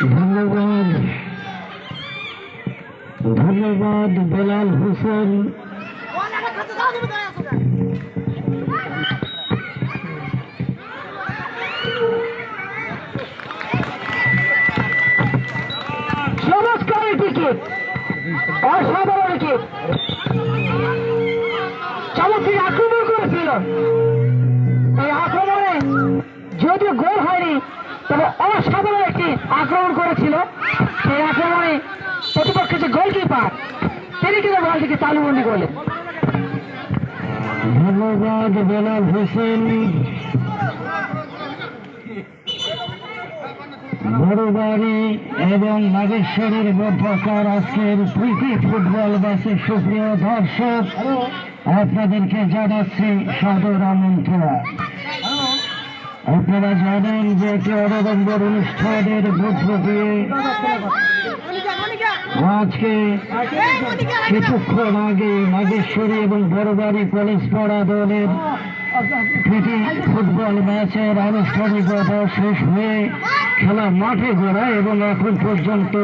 ধন্যবাদ ধন্যবাদ বেলাল হোসেন। অসাধারণ চমৎকার আক্রমণ করেছিল যদিও গোল হয়নি, তবে অসাধারণ একটি আক্রমণ করেছিল। সেই আক্রমণে প্রতিপক্ষের যে গোলকিপার, তিনি কিন্তু বলটিকে তালুবন্দি করলেন। ধন্যবাদ বেলাল হোসেন। বড়বাড়ি এবং নাগেশ্বরের মধ্যকার আজকের প্রীতি ফুটবল ম্যাচের সুপ্রিয় দর্শক, আপনাদেরকে জানাচ্ছি সাদর আমন্ত্রণ। আপনারা জানেন যে অনবম্বর অনুষ্ঠানের মধ্য দিয়ে আজকে কিছুক্ষণ আগে নাগেশ্বরী এবং বড়বাড়ি কলেজ পাড়া দলের প্রীতি ফুটবল ম্যাচের আনুষ্ঠানিকতা শেষ হয়ে খেলা মাঠে গড়ায় এবং এখন পর্যন্ত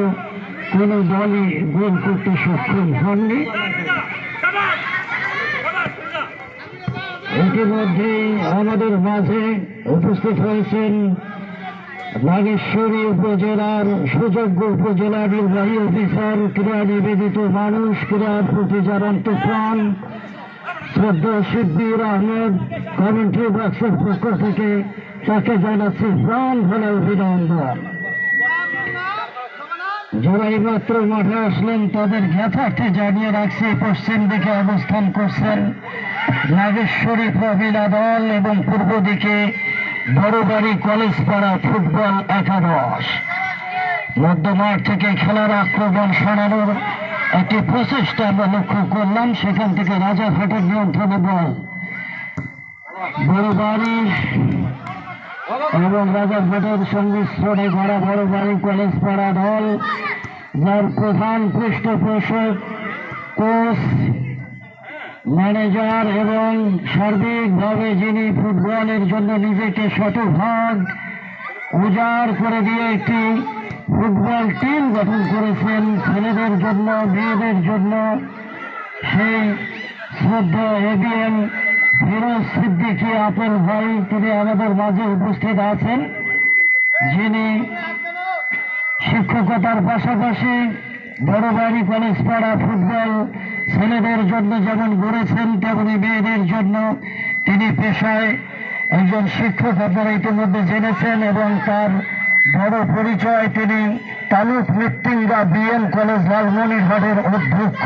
কোনো দলই গোল করতে সক্ষম হননি। ইতিমধ্যে আমাদের মাঝে উপস্থিত হয়েছেন নাগেশ্বরী উপজেলার সুযোগ্য উপজেলা নির্বাহী অফিসার, ক্রীড়া নিবেদিত মানুষ ক্রীড়ার প্রতি যার প্রাণ শ্রদ্ধা শিব্বির আহমেদ কমেন্ট্রি বক্সের পক্ষ থেকে তাকে জানাচ্ছি প্রাণ ভরে অভিনন্দন। যারা এইমাত্র মাঠে আসলেন, তাদের জ্ঞাতার্থে জানিয়ে রাখছে, পশ্চিম দিকে অবস্থান করছেন নাগেশ্বরী প্রবীণা দল এবং পূর্ব দিকে বড়বাড়ি কলেজ পাড়া ফুটবল একাদশ। মধ্যমাঠ থেকে খেলার আক্রমণ শোনানোর একটি প্রচেষ্টা আমরা লক্ষ্য করলাম। সেখান থেকে রাজাঘাটের নিয়ন্ত্রণে বল বড়বাড়ি এবং রাজাঘাটের সংমিশ্রণে গড়া বড়বাড়ি কলেজ পাড়া দল। যার প্রধান পৃষ্ঠপোষক কোচ ম্যানেজার এবং সার্বিকভাবে যিনি ফুটবলের জন্য নিজেকে শতভাগ উজাড় করে দিয়ে একটি ফুটবল টিম গঠন করেছেন, ছেলেদের জন্য, মেয়েদের জন্য, সেই শ্রদ্ধা এবিএম ফিরোজ সিদ্দিকী আপেল ভাই তিনি আমাদের মাঝে উপস্থিত আছেন, যিনি শিক্ষকতার পাশাপাশি বড়বাড়ি কলেজ পাড়া ফুটবল, ছেলেদের জন্য যেমন গড়েছেন, তেমনি মেয়েদের জন্য তিনি পেশায় একজন শিক্ষক আপনারা ইতিমধ্যে জেনেছেন এবং তার বড় পরিচয় তিনি তালুক মৃত্যুঞ্জা বিএম কলেজ লালমনিরহাটের অধ্যক্ষ।